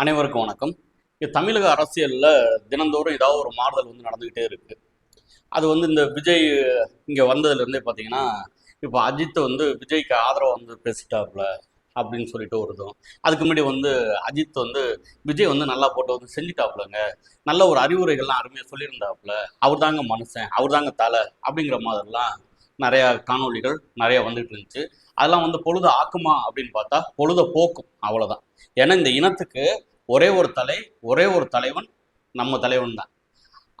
அனைவருக்கும் வணக்கம். இது தமிழக அரசியலில் தினந்தோறும் ஏதாவது ஒரு மாறுதல் வந்து நடந்துக்கிட்டே இருக்கு. அது வந்து இந்த விஜய் இங்கே வந்ததுலேருந்தே பார்த்தீங்கன்னா இப்போ அஜித் வந்து விஜய்க்கு ஆதரவு வந்து பேசிட்டாப்புல அப்படின்னு சொல்லிட்டு வருதும் அதுக்கு முன்னாடி வந்து அஜித் வந்து விஜய் வந்து நல்லா போட்டு வந்து செஞ்சுட்டாப்புலங்க நல்ல ஒரு அறிவுரைகள்லாம் அருமையாக சொல்லியிருந்தாப்புல அவர் தாங்க மனுஷன் அவர் தாங்க தலை அப்படிங்கிற மாதிரிலாம் நிறையா காணொளிகள் நிறையா வந்துட்டு இருந்துச்சு. அதெல்லாம் வந்து பொழுது ஆக்குமா அப்படின்னு பார்த்தா பொழுத போக்கும் அவ்வளோதான் ஏன்னா இந்த இனத்துக்கு ஒரே ஒரு தலை ஒரே ஒரு தலைவன் நம்ம தலைவன் தான்.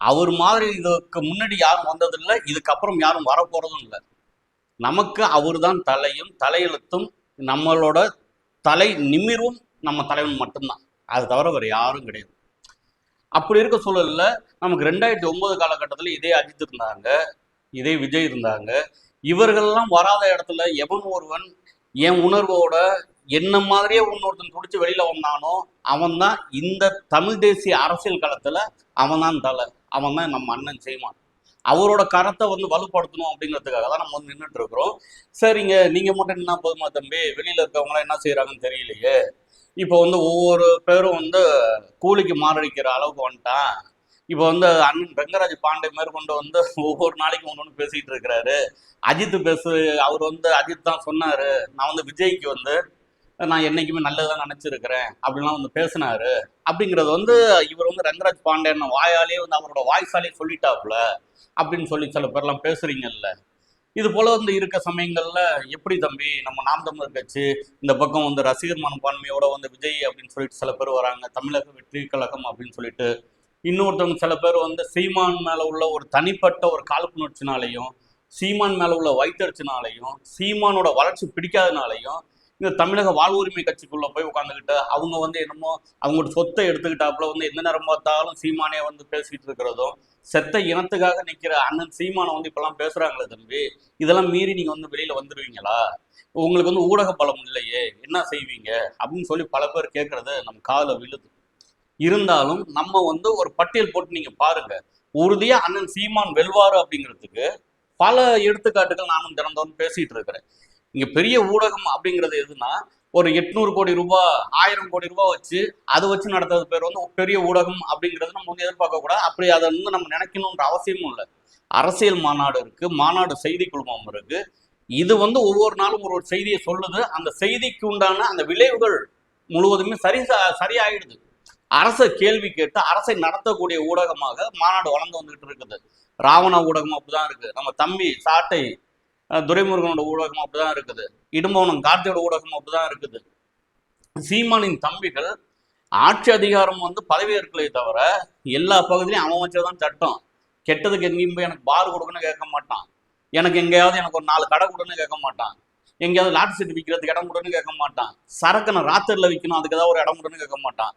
அவர் மாதிரி இதுக்கு முன்னாடி யாரும் வந்ததில்லை இதுக்கப்புறம் யாரும் வரப்போகிறதும் இல்லை. நமக்கு அவர் தான் தலையும் தலையெழுத்தும் நம்மளோட தலை நிமிர்வும் நம்ம தலைவன் மட்டும்தான். அது தவிர வேறு யாரும் கிடையாது. அப்படி இருக்க சூழலில் நமக்கு ரெண்டாயிரத்தி ஒன்பது காலகட்டத்தில் இதே அஜித் இருந்தாங்க இதே விஜய் இருந்தாங்க. இவர்கள்லாம் வராத இடத்துல எவன் ஒருவன் என் உணர்வோட என்ன மாதிரியே இன்னொருத்தன் பிடிச்சி வெளியில வந்தானோ அவன் தான் இந்த தமிழ் தேசிய அரசியல் களத்துல அவன் தான் தலை. அவன் தான் நம்ம அண்ணன் செய்வான் அவரோட கரத்தை வந்து வலுப்படுத்தணும் அப்படிங்கிறதுக்காக தான் நம்ம வந்து நின்றுட்டு இருக்கிறோம் சரிங்க நீங்க மட்டும் என்ன போதுமா தம்பி? வெளியில இருக்கவங்களாம் என்ன செய்யறாங்கன்னு தெரியலையே. இப்போ வந்து ஒவ்வொரு பேரும் வந்து கூலிக்கு மாரடிக்கிற அளவுக்கு வந்துட்டான். இப்போ வந்து அண்ணன் ரங்கராஜ் பாண்டே மேற்கொண்டு வந்து ஒவ்வொரு நாளைக்கும் ஒன்று ஒன்று பேசிட்டு இருக்கிறாரு. அஜித் பேசு அவர் வந்து அஜித் தான் சொன்னாரு. நான் வந்து விஜய்க்கு வந்து நான் என்னைக்குமே நல்லதான் நினைச்சிருக்கிறேன். அப்படிலாம் வந்து பேசினாரு. அப்படிங்கிறது வந்து இவர் வந்து ரங்கராஜ் பாண்டேன் வாயாலே வந்து அவரோட வாய்ஸாலே சொல்லிட்டாப்புல. அப்படின்னு சொல்லி சில பேர்லாம் பேசுறீங்கல்ல. இது போல வந்து இருக்க சமயங்கள்ல எப்படி தம்பி நம்ம நாம் தமிழர் கட்சி இந்த பக்கம் வந்து ரசிகர் மனப்பான்மையோட வந்து விஜய் அப்படின்னு சொல்லிட்டு சில பேர் வராங்க தமிழக வெற்றி கழகம் அப்படின்னு சொல்லிட்டு. இன்னொருத்தவங்க சில பேர் வந்து சீமான் மேல உள்ள ஒரு தனிப்பட்ட ஒரு காழ்ப்புணர்ச்சினாலையும் சீமான் மேல உள்ள வைத்தறிச்சினாலையும் சீமானோட வளர்ச்சி பிடிக்காதனாலையும் இந்த தமிழக வாழ்வுரிமை கட்சிக்குள்ள போய் உட்காந்துக்கிட்டு அவங்க வந்து என்னமோ அவங்களோட சொத்தை எடுத்துக்கிட்டாப்புல வந்து எந்த நேரம் பார்த்தாலும் சீமானே வந்து பேசிட்டு இருக்கிறதும் செத்த இனத்துக்காக நிக்கிற அண்ணன் சீமானை வந்து இப்பெல்லாம் பேசுறாங்களே தம்பி இதெல்லாம் மீறி நீங்க வந்து வெளியில வந்துருவீங்களா? உங்களுக்கு வந்து ஊடக பலம் இல்லையே என்ன செய்வீங்க? அப்படின்னு சொல்லி பல பேர் கேட்கறது நம்ம காதுல விழுது. இருந்தாலும் நம்ம வந்து ஒரு பட்டியல் போட்டு நீங்க பாருங்க. உறுதியா அண்ணன் சீமான் வெல்வாரு அப்படிங்கிறதுக்கு பல எடுத்துக்காட்டுகள் நானும் தினந்தோறும் பேசிட்டு இருக்கிறேன். இங்க பெரிய ஊடகம் அப்படிங்கிறது எதுனா ஒரு எட்நூறு கோடி ரூபாய் ஆயிரம் கோடி ரூபாய் வச்சு அதை வச்சு நடத்துறது பேர் வந்து ஒரு பெரிய ஊடகம் அப்படிங்கிறது நம்ம வந்து எதிர்பார்க்க கூடாது. அப்படி அதை வந்து நம்ம நினைக்கணுன்ற அவசியமும் இல்லை. அரசியல் மாநாடு இருக்கு மாநாடு செய்தி குழுமம் இருக்கு. இது வந்து ஒவ்வொரு நாளும் ஒரு ஒரு செய்தியை சொல்லுது. அந்த செய்திக்கு உண்டான அந்த விளைவுகள் முழுவதுமே சரி சரியாயிடுது. அரசை கேள்வி கேட்டு அரசை நடத்தக்கூடிய ஊடகமாக மாநாடு வளர்ந்து வந்துகிட்டு இருக்குது. ராவண ஊடகம் அப்படிதான் இருக்கு. நம்ம தம்பி சாட்டை துரைமுருகனோட ஊடகம் அப்படிதான் இருக்குது. இடும்பவனம் கார்த்தியோட ஊடகம் அப்படிதான் இருக்குது. சீமானின் தம்பிகள் ஆட்சி அதிகாரம் வந்து பதவி ஏற்கலே தவிர எல்லா பகுதியிலையும் அவன் வச்சதான் சட்டம். கெட்டதுக்கு எங்கேயும் போய் எனக்கு பார் கொடுக்குன்னு கேட்க மாட்டான். எனக்கு எங்கேயாவது எனக்கு ஒரு நாலு கடை கொடுன்னு கேட்க மாட்டான். எங்கேயாவது லாட் சீட் விற்கிறதுக்கு இடம் கொடுன்னு கேட்க மாட்டான். சரக்கு நான் ராத்திரில விற்கணும் அதுக்கு ஏதாவது ஒரு இடம் கொடுன்னு கேட்க மாட்டான்.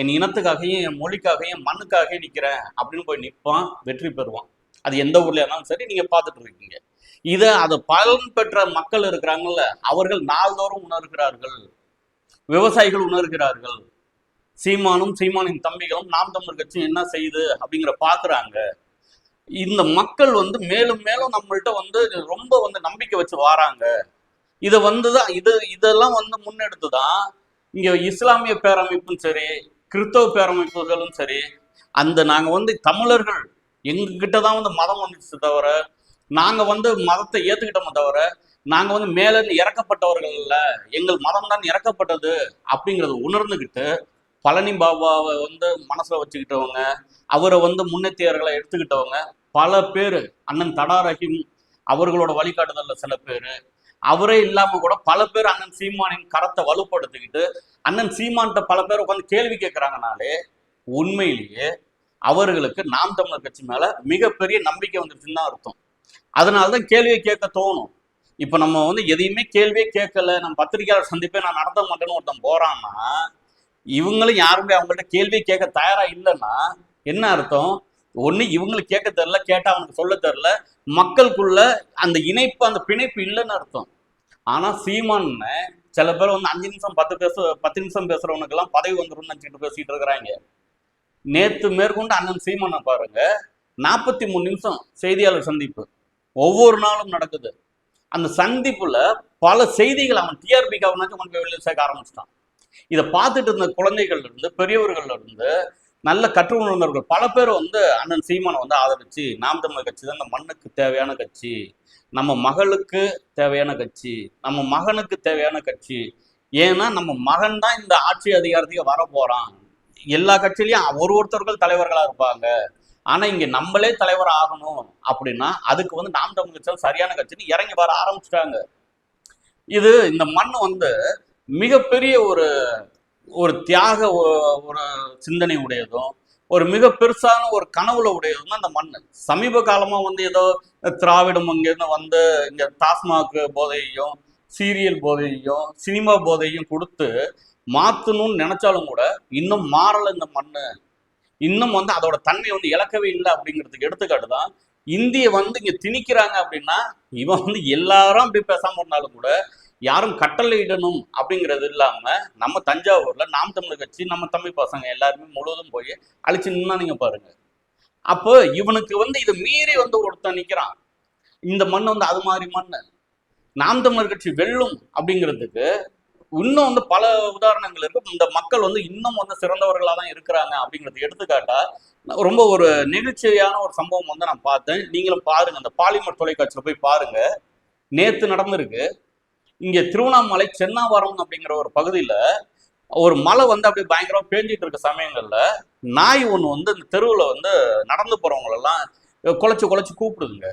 என் இனத்துக்காகவும் என் மொழிக்காகவும் என் மண்ணுக்காகவும் நிற்கிறேன் அப்படின்னு போய் நிற்பான் வெற்றி பெறுவான். அது எந்த ஊர்ல இருந்தாலும் சரி நீங்க பார்த்துட்டு இருக்கீங்க. இதை அதை பலன் பெற்ற மக்கள் இருக்கிறாங்கல்ல அவர்கள் நாள்தோறும் உணர்கிறார்கள். விவசாயிகள் உணர்கிறார்கள். சீமானும் சீமானின் தம்பிகளும் நாம் தமிழ் கட்சியும் என்ன செய்யுது அப்படிங்கிற பாக்குறாங்க. இந்த மக்கள் வந்து மேலும் மேலும் நம்மள்கிட்ட வந்து ரொம்ப வந்து நம்பிக்கை வச்சு வாராங்க. இதை வந்து தான் இது இதெல்லாம் வந்து முன்னெடுத்து தான் இங்க இஸ்லாமிய பேரமைப்பும் சரி கிறிஸ்தவ பேரமைப்புகளும் சரி அந்த நாங்க வந்து தமிழர்கள் எங்ககிட்ட தான் வந்து மதம் வந்துச்சு தவிர நாங்கள் வந்து மதத்தை ஏற்றுக்கிட்டோமே தவிர நாங்கள் வந்து மேலேருந்து இறக்கப்பட்டவர்கள் இல்லை. எங்கள் மதம் தான் இறக்கப்பட்டது அப்படிங்கிறத உணர்ந்துக்கிட்டு பழனி பாபாவை வந்து மனசில் வச்சுக்கிட்டவங்க அவரை வந்து முன்னேற்றியர்களை எடுத்துக்கிட்டவங்க பல பேர் அண்ணன் தடா ரஹீம் அவர்களோட வழிகாட்டுதலில் சில பேர் அவரே இல்லாம கூட பல பேர் அண்ணன் சீமானின் கரத்தை வலுப்படுத்திக்கிட்டு அண்ணன் சீமான்கிட்ட பல பேர் உட்காந்து கேள்வி கேட்குறாங்கனாலே உண்மையிலேயே அவர்களுக்கு நாம் தமிழர் கட்சி மேல மிகப்பெரிய நம்பிக்கை வந்துருச்சுன்னு தான் அர்த்தம். அதனாலதான் கேள்வியை கேட்க தோணும். இப்ப நம்ம வந்து எதையுமே கேள்வியே கேட்கல நம்ம பத்திரிகையாளர் சந்திப்பே நான் நடத்த மாட்டேன்னு ஒருத்தன் போறான்னா இவங்களும் யாருமே அவங்கள்ட்ட கேள்வி கேட்க தயாரா இல்லைன்னா என்ன அர்த்தம்? ஒண்ணு இவங்களுக்கு கேட்க தெரில கேட்டா அவனுக்கு சொல்ல தெரில மக்களுக்குள்ள அந்த இணைப்பு அந்த பிணைப்பு இல்லைன்னு அர்த்தம். ஆனா சீமான்னு சில பேர் வந்து அஞ்சு நிமிஷம் பத்து பேச பத்து நிமிஷம் பேசுறவனுக்கு எல்லாம் பதவி வந்துரும்னு நினச்சிட்டு பேசிட்டு இருக்கிறாங்க. நேத்து மேற்கொண்டு அண்ணன் சீமானை பாருங்க நாற்பத்தி மூணு நிமிஷம் செய்தியாளர் சந்திப்பு. ஒவ்வொரு நாளும் நடக்குது. அந்த சந்திப்புல பல செய்திகள் அவன் டிஆர்பிக்கு அவனாச்சும் கொண்டு போய் வெளியில் சேர்க்க ஆரம்பிச்சிட்டான். இதை பார்த்துட்டு இருந்த குழந்தைகள்ல இருந்து பெரியவர்கள்ல இருந்து நல்ல கற்று உணர்ந்தவர்கள் பல பேர் வந்து அண்ணன் சீமானை வந்து ஆதரிச்சு நாம் தமிழர் கட்சி தான் இந்த மண்ணுக்கு தேவையான கட்சி நம்ம மகளுக்கு தேவையான கட்சி நம்ம மகனுக்கு தேவையான கட்சி. ஏன்னா நம்ம மகன் தான் இந்த ஆட்சி அதிகாரத்துக்கு வர போறான் எல்லா கட்சியிலையும் ஒரு ஒருத்தர்கள் தலைவர்களா இருப்பாங்க. ஆனா இங்க நம்மளே தலைவர் ஆகணும் அப்படின்னா அதுக்கு வந்து நாம் தமிழ் சரியான கட்சின்னு இறங்கி வர ஆரம்பிச்சிட்டாங்க. இது இந்த மண் வந்து மிகப்பெரிய ஒரு ஒரு தியாக ஒரு சிந்தனை உடையதும் ஒரு மிக பெருசான ஒரு கனவுல உடையதும் தான் இந்த மண். சமீப காலமா வந்து ஏதோ திராவிடம் இங்கேருந்து வந்து இங்க டாஸ்மாக் போதையையும் சீரியல் போதையையும் சினிமா போதையையும் கொடுத்து மாத்தணும்னு நினைச்சாலும் கூட இன்னும் மாறல இந்த மண்ணு. இன்னும் வந்து அதோட தன்மை வந்து இழக்கவே இல்லை அப்படிங்கிறதுக்கு எடுத்துக்காட்டு தான். இந்திய வந்து இங்க திணிக்கிறாங்க அப்படின்னா இவன் வந்து எல்லாரும் அப்படி பேசாம இருந்தாலும் கூட யாரும் கட்டளையிடணும் அப்படிங்கிறது இல்லாம நம்ம தஞ்சாவூர்ல நாம் தமிழ் கட்சி நம்ம தமிழ் பசங்க எல்லாருமே முழுவதும் போய் அழிச்சு நின்னா நீங்க பாருங்க. அப்போ இவனுக்கு வந்து இதை மீறி வந்து ஒருத்தன் நிக்கிறான். இந்த மண் வந்து அது மாதிரி மண் நாம் தமிழர் கட்சி வெல்லும் அப்படிங்கிறதுக்கு இன்னும் வந்து பல உதாரணங்கள் இருக்கு. இந்த மக்கள் வந்து இன்னும் வந்து சிறந்தவர்களா தான் இருக்கிறாங்க அப்படிங்கிறது எடுத்துக்காட்டா ரொம்ப ஒரு நெகிழ்ச்சியான ஒரு சம்பவம் வந்து நான் பார்த்தேன். நீங்களும் பாருங்க அந்த பாலிமர் தொலைக்காட்சியில போய் பாருங்க. நேத்து நடந்திருக்கு. இங்க திருவண்ணாமலை சென்னாவரம் அப்படிங்கிற ஒரு பகுதியில ஒரு மழை வந்து அப்படியே பயங்கரமா பேஞ்சிட்டு இருக்க சமயங்கள்ல நாய் ஒண்ணு வந்து இந்த தெருவுல வந்து நடந்து போறவங்களெல்லாம் குலைச்சு குலைச்சு கூப்பிடுதுங்க.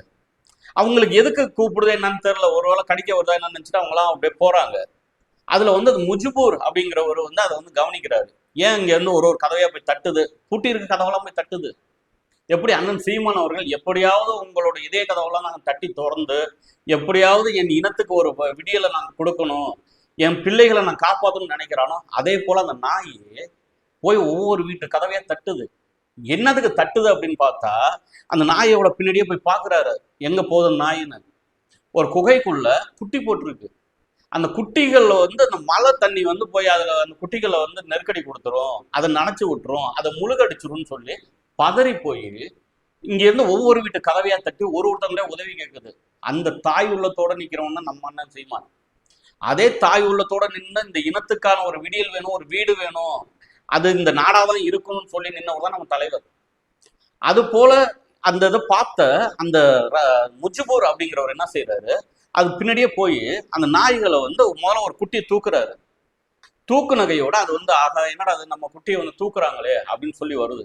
அவங்களுக்கு எதுக்கு கூப்பிடுது என்னன்னு தெரியல. ஒருவேளை கடிக்க வருதா என்னன்னு நினைச்சிட்டு அவங்களாம் அப்படியே போறாங்க. அதுல வந்து அது முஜிபூர் அப்படிங்கிறவர் வந்து அதை வந்து கவனிக்கிறாரு. ஏன் இங்க இருந்து ஒரு ஒரு கதவையா போய் தட்டுது? பூட்டி இருக்க கதவெல்லாம் போய் தட்டுது. எப்படி அண்ணன் சீமான் அவர்கள் எப்படியாவது உங்களோட இதய கதவெல்லாம் நாங்கள் தட்டி திறந்து எப்படியாவது என் இனத்துக்கு ஒரு வ- விடியலை நாங்கள் கொடுக்கணும் என் பிள்ளைகளை நான் காப்பாற்றணும்னு நினைக்கிறானோ அதே போல அந்த நாய் போய் ஒவ்வொரு வீட்டு கதவையா தட்டுது. என்னதுக்கு தட்டுது அப்படின்னு பார்த்தா அந்த நாயோட பின்னாடியே போய் பார்க்குறாரு. எங்க போதும் நாயின்னு? ஒரு குகைக்குள்ள குட்டி போட்டிருக்கு. அந்த குட்டிகள் வந்து அந்த மழை தண்ணி வந்து போய் அதில் அந்த குட்டிகளை வந்து நெருக்கடி கொடுத்துரும். அதை நனைச்சி விட்டுரும். அதை முழுகடிச்சிரும்னு சொல்லி பதறி போய் இங்கேருந்து ஒவ்வொரு வீட்டு கதவையாக தட்டி ஒரு ஒருத்தங்களே உதவி கேட்குது. அந்த தாய் உள்ளத்தோட நிற்கிறவன்னா நம்ம அண்ணன் செய்வான் அதே தாய் உள்ளத்தோட நின்று இந்த இனத்துக்கான ஒரு விடியல் வேணும் ஒரு வீடு வேணும். அது இந்த நாடாக தான் இருக்கணும்னு சொல்லி நின்னவர் தான் நம்ம தலைவர். அது போல அந்த இதை பார்த்த அந்த ர- முஜிபூர் அப்படிங்கிறவர் என்ன செய்யறாரு அது பின்னாடியே போய் அந்த நாய்களை வந்து முதல்ல ஒரு குட்டியை தூக்குறாரு. தூக்கு நகையோட அது வந்து ஆகா என்னடா அது நம்ம குட்டியை வந்து தூக்குறாங்களே அப்படின்னு சொல்லி வருது.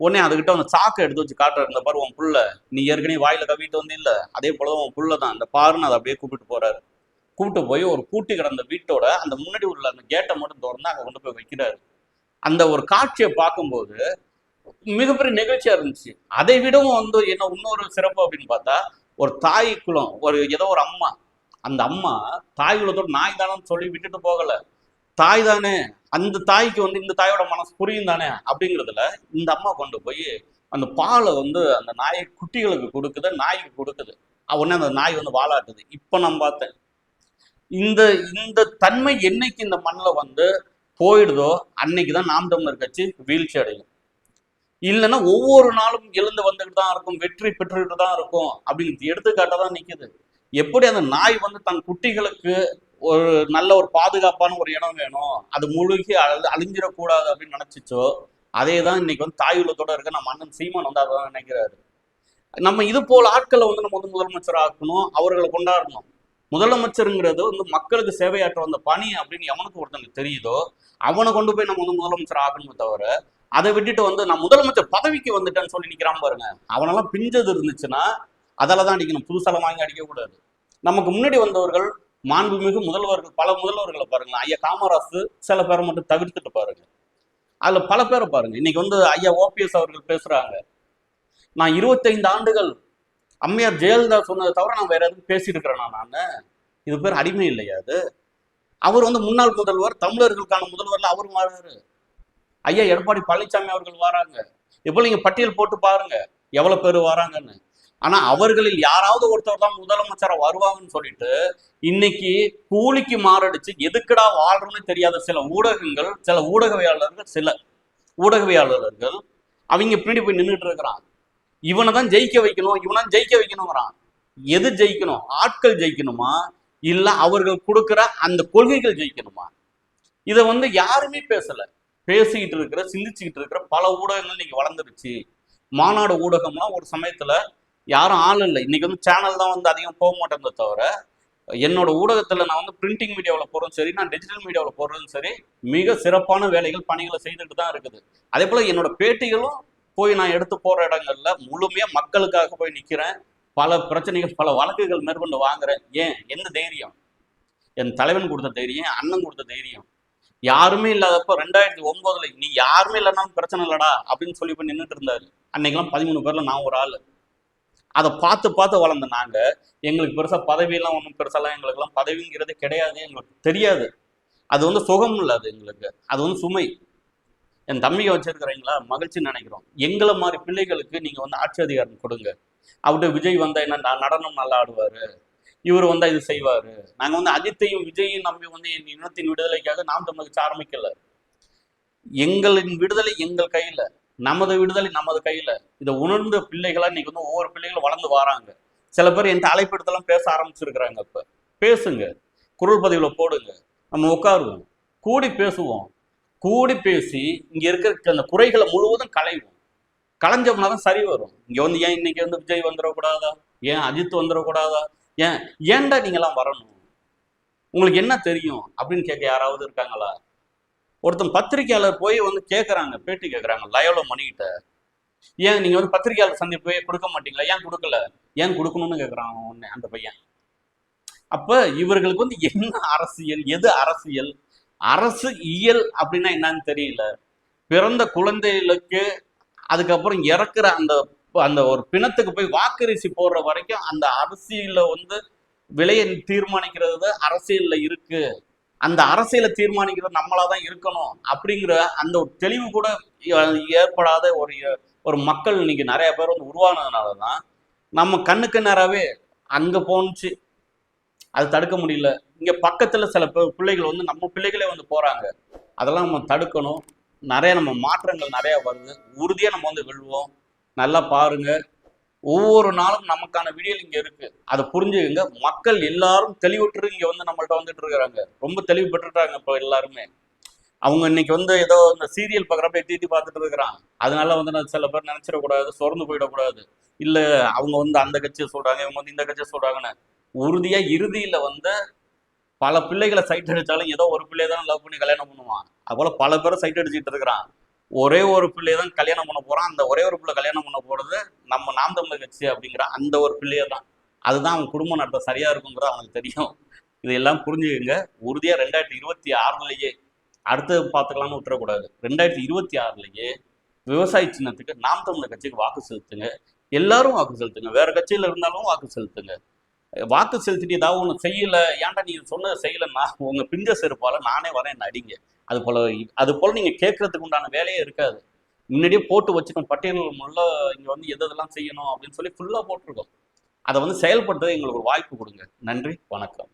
உடனே அதுகிட்ட அந்த சாக்கை எடுத்து வச்சு காட்டுறாரு. இந்த பாரு உன் புள்ள. நீ ஏற்கனவே வாயில கவிட்டு வந்து இல்லை. அதே போலதான் உன் புள்ள தான். அந்த பாருன்னு அதை அப்படியே கூப்பிட்டு போறாரு. கூப்பிட்டு போய் ஒரு பூட்டி கிடந்த வீட்டோட அந்த முன்னாடி உள்ள அந்த கேட்டை மட்டும் திறந்து அங்கே கொண்டு போய் வைக்கிறாரு. அந்த ஒரு காட்சியை பார்க்கும்போது மிகப்பெரிய நிகழ்ச்சியா இருந்துச்சு. அதை விடவும் வந்து என்ன இன்னொரு சிறப்பு அப்படின்னு பார்த்தா ஒரு தாய் குலம் ஒரு ஏதோ ஒரு அம்மா. அந்த அம்மா தாய் குலத்தோட நாய் தானேன்னு சொல்லி விட்டுட்டு போகல. தாய் தானே. அந்த தாய்க்கு வந்து இந்த தாயோட மனசு புரியும் தானே அப்படிங்கிறதுல இந்த அம்மா கொண்டு போய் அந்த பாலை வந்து அந்த நாய் குட்டிகளுக்கு கொடுக்குது நாய்க்கு கொடுக்குது. உடனே அந்த நாய் வந்து வாழாட்டுது இப்ப நான் பார்த்தேன். இந்த இந்த தன்மை என்னைக்கு இந்த மண்ணில் வந்து போயிடுதோ அன்னைக்கு தான் நாம் தமிழர் கட்சி வீழ்ச்சி அடையும். இல்லைன்னா ஒவ்வொரு நாளும் எழுந்து வந்துகிட்டு தான் இருக்கும் வெற்றி பெற்றுக்கிட்டு தான் இருக்கும் அப்படின்னு எடுத்துக்காட்டா தான் நிக்குது. எப்படி அந்த நாய் வந்து தன் குட்டிகளுக்கு ஒரு நல்ல ஒரு பாதுகாப்பான ஒரு இடம் வேணும் அது முழுகி அழி அழிஞ்சிடக்கூடாது அப்படின்னு நினச்சிச்சோ அதே தான் இன்னைக்கு வந்து தாயுள்ளத்தோட இருக்க நம்ம அண்ணன் சீமான் வந்து அதான் நினைக்கிறாரு. நம்ம இது போல ஆட்களை வந்து நம்ம வந்து முதலமைச்சர் ஆக்கணும் அவர்களை கொண்டாடணும். முதலமைச்சருங்கிறது வந்து மக்களுக்கு சேவையாற்ற வந்த பணி அப்படின்னு எவனுக்கு ஒருத்தனுக்கு தெரியுதோ அவனை கொண்டு போய் நம்ம வந்து முதலமைச்சர் ஆகணுமே தவிர அதை விட்டுட்டு வந்து நான் முதலமைச்சர் பதவிக்கு வந்துட்டேன்னு சொல்லி நிற்கிறான் பாருங்க. அவனெல்லாம் பிஞ்சது இருந்துச்சுன்னா அதால தான் அடிக்கணும். புதுசாலம் வாங்கி அடிக்கக்கூடாது. நமக்கு முன்னாடி வந்தவர்கள் மாண்புமிகு முதல்வர்கள் பல முதல்வர்களை பாருங்க ஐயா காமராசு சில பேரை மட்டும் தவிர்த்துட்டு பாருங்க. அதுல பல பேரை பாருங்க. இன்னைக்கு வந்து ஐயா ஓபிஎஸ் அவர்கள் பேசுறாங்க. நான் இருபத்தைந்து ஆண்டுகள் அம்மையார் ஜெயலலிதா சொன்னதை தவிர நான் வேற எதுவும் பேசியிருக்கிறேனா நான்? இது பேர் அடிமை இல்லையா அது? அவர் வந்து முன்னாள் முதல்வர் தமிழர்களுக்கான முதல்வர்ல அவர் மாறுறாரு. ஐயா எடப்பாடி பழனிசாமி அவர்கள் வராங்க. இப்போ நீங்க பட்டியல் போட்டு பாருங்க எவ்வளவு பேர் வராங்கன்னு. ஆனா அவர்களில் யாராவது ஒருத்தர் தான் முதலமைச்சர் வருவாங்கன்னு சொல்லிட்டு இன்னைக்கு கூலிக்கு மாரடிச்சு எதுக்குடா வாழ்றோம்னு தெரியாத சில ஊடகங்கள் சில ஊடகவியாளர்கள் சில ஊடகவியாளர்கள் அவங்க பின்னாடி போய் நின்றுட்டு இருக்கிறான் இவனை தான் ஜெயிக்க வைக்கணும் இவனை ஜெயிக்க வைக்கணுங்கிறான். எது ஜெயிக்கணும்? ஆட்கள் ஜெயிக்கணுமா? இல்ல அவர்கள் கொடுக்குற அந்த கொள்கைகள் ஜெயிக்கணுமா? இதை வந்து யாருமே பேசல. பேசிக்கிட்டு இருக்கிற சிந்திச்சுக்கிட்டு இருக்கிற பல ஊடகங்கள் இன்னைக்கு வளர்ந்துருச்சு. மாநாடு ஊடகம்லாம் ஒரு சமயத்துல யாரும் ஆள் இல்லை. இன்னைக்கு வந்து சேனல் தான் வந்து அதிகம் போக மாட்டேங்கிறத தவிர என்னோட ஊடகத்துல நான் வந்து பிரிண்டிங் மீடியாவில் போறதும் சரி நான் டிஜிட்டல் மீடியாவில் போடுறதும் சரி மிக சிறப்பான வேலைகள் பணிகளை செய்துட்டு தான் இருக்குது. அதே போல என்னோட பேட்டிகளும் போய் நான் எடுத்து போற இடங்கள்ல முழுமையா மக்களுக்காக போய் நிக்கிறேன். பல பிரச்சனைகள் பல வழக்குகள் மேற்கொண்டு வாங்குறேன். ஏன்? என்ன தைரியம்? என் தலைவன் கொடுத்த தைரியம் அண்ணன் கொடுத்த தைரியம். யாருமே இல்லாதப்போ ரெண்டாயிரத்தி ஒன்பதுல நீ யாருமே இல்லைனாலும் பிரச்சனை இல்லடா அப்படின்னு சொல்லி போய் நின்றுட்டு இருந்தாரு. அன்னைக்கெல்லாம் பதிமூணு பேர்ல நான் ஒரு ஆள். அதை பார்த்து பார்த்து வளர்ந்த நாங்க எங்களுக்கு பெருசா பதவியெல்லாம் ஒன்றும் பெருசாலாம் எங்களுக்கெல்லாம் பதவிங்கிறது கிடையாது எங்களுக்கு தெரியாது. அது வந்து சுகம் இல்லை அது எங்களுக்கு. அது வந்து சுமை. என் தம்பியை வச்சிருக்கிறீங்களா? மகிழ்ச்சி நினைக்கிறோம். எங்களை மாதிரி பிள்ளைகளுக்கு நீங்க வந்து ஆட்சி அதிகாரம் கொடுங்க. அவர்கிட்ட விஜய் வந்தா என்ன நடனம் நல்லா ஆடுவாரு. இவர் வந்தா இது செய்வாரு. நாங்க வந்து அஜித்தையும் விஜயையும் நம்பி வந்து என் இனத்தின் விடுதலைக்காக நாம் தமிழுக்கு ஆரம்பிக்கல. எங்களின் விடுதலை எங்கள் கையில நமது விடுதலை நமது கையில. இதை உணர்ந்த பிள்ளைகளா இன்னைக்கு வந்து ஒவ்வொரு பிள்ளைகளும் வளர்ந்து வராங்க. சில பேர் என் அழைப்படுத்தலாம் பேச ஆரம்பிச்சிருக்கிறாங்க இப்ப. பேசுங்க. குரல் பதிவுல போடுங்க. நம்ம உட்காருவோம். கூடி பேசுவோம். கூடி பேசி இங்க இருக்கிற அந்த குறைகளை முழுவதும் களைவோம். களைஞ்சோம்னா தான் சரி வரும். இங்க வந்து ஏன் இன்னைக்கு வந்து விஜய் வந்துடக்கூடாதா? ஏன் அஜித் வந்துடக்கூடாதா? ஏன் ஏன்டா நீங்கெல்லாம் வரணும்? உங்களுக்கு என்ன தெரியும்? அப்படின்னு கேட்க யாராவது இருக்காங்களா? ஒருத்தன் பத்திரிக்கையாளர் போய் வந்து கேட்குறாங்க பேட்டி கேட்குறாங்க லயோல மணிக்கிட்ட ஏன் நீங்க வந்து பத்திரிகையாளர் சந்திப்பு கொடுக்க மாட்டீங்களா? ஏன் கொடுக்கல? ஏன் கொடுக்கணும்னு கேட்குறான் ஒன்று அந்த பையன். அப்ப இவர்களுக்கு வந்து என்ன அரசியல்? எது அரசியல்? அரசு இயல் அப்படின்னா என்னன்னு தெரியல. பிறந்த குழந்தைகளுக்கு அதுக்கப்புறம் இறக்குற அந்த அந்த ஒரு பிணத்துக்கு போய் வாக்கரிசி போடுற வரைக்கும் அந்த அரசியல வந்து விலையை தீர்மானிக்கிறது அரசியல்ல இருக்கு. அந்த அரசியலை தீர்மானிக்கிறது நம்மளா தான் இருக்கணும் அப்படிங்கிற அந்த ஒரு தெளிவு கூட ஏற்படாத ஒரு ஒரு மக்கள் இன்னைக்கு நிறைய பேர் வந்து உருவானதுனால தான் நம்ம கண்ணுக்கு நேராகவே அங்கே போணுச்சு. அது தடுக்க முடியல. இங்கே பக்கத்தில் சில பிள்ளைகள் வந்து நம்ம பிள்ளைகளே வந்து போகிறாங்க அதெல்லாம் நம்ம தடுக்கணும். நிறைய நம்ம மாற்றங்கள் நிறைய வருது. உறுதியாக நம்ம வந்து வெல்வோம். நல்லா பாருங்க. ஒவ்வொரு நாளும் நமக்கான விடியல் இங்க இருக்கு. அதை புரிஞ்சுக்கங்க. மக்கள் எல்லாரும் தெளிவுற்று இங்க வந்து நம்மள்ட்ட வந்துட்டு இருக்கிறாங்க ரொம்ப தெளிவு பெற்றுட்டாங்க இப்போ எல்லாருமே. அவங்க இன்னைக்கு வந்து ஏதோ இந்த சீரியல் பார்க்குறப்ப தீட்டி பார்த்துட்டு இருக்கிறான். அதனால வந்து நான் சில பேர் நினைச்சிடக்கூடாது சொர்ந்து போயிடக்கூடாது. இல்லை அவங்க வந்து அந்த கட்சியை சொல்கிறாங்க இவங்க வந்து இந்த கட்சியை சொல்கிறாங்கன்னு உறுதியாக இறுதியில் வந்து பல பிள்ளைகளை சைட் அடித்தாலும் ஏதோ ஒரு பிள்ளையை தான் லவ் பண்ணி கல்யாணம் பண்ணுவான். அதுபோல் பல பேரை சைட் அடிச்சுட்டு இருக்கிறான். ஒரே ஒரு பிள்ளையை தான் கல்யாணம் பண்ண போகிறான் அந்த ஒரே ஒரு பிள்ளை கல்யாணம் பண்ண போகிறது நம்ம நாம் தமிழர் கட்சி அப்படிங்கிற அந்த ஒரு பிள்ளையை தான் அதுதான் அவங்க குடும்ப நடத்த சரியாக இருக்குங்கிறது அவனுக்கு தெரியும். இதெல்லாம் புரிஞ்சுக்கங்க. உறுதியாக ரெண்டாயிரத்தி இருபத்தி ஆறுலேயே அடுத்தது பார்த்துக்கலாம்னு விட்டுறக்கூடாது. ரெண்டாயிரத்தி இருபத்தி ஆறுலேயே விவசாய சின்னத்துக்கு நாம் தமிழர் கட்சிக்கு வாக்கு செலுத்துங்க. எல்லாரும் வாக்கு செலுத்துங்க. வேற கட்சியில் இருந்தாலும் வாக்கு செலுத்துங்க. வாக்கு செலுத்திட்டு ஏதாவது ஒன்று செய்யல. ஏன்டா நீ சொன்னதை நான் உங்கள் பிஞ்ச செருப்பால் நானே வரேன் என்ன அடிங்க? அது போல் அது போல் நீங்கள் கேட்கறதுக்கு உண்டான வேலையே இருக்காது. முன்னாடியே போட்டு வச்சுக்கணும். பட்டியல் முள்ள இங்கே வந்து எது எதெல்லாம் செய்யணும் அப்படின்னு சொல்லி ஃபுல்லாக போட்டிருக்கோம். அதை வந்து செயல்படுறது எங்களுக்கு ஒரு வாய்ப்பு கொடுங்க. நன்றி வணக்கம்.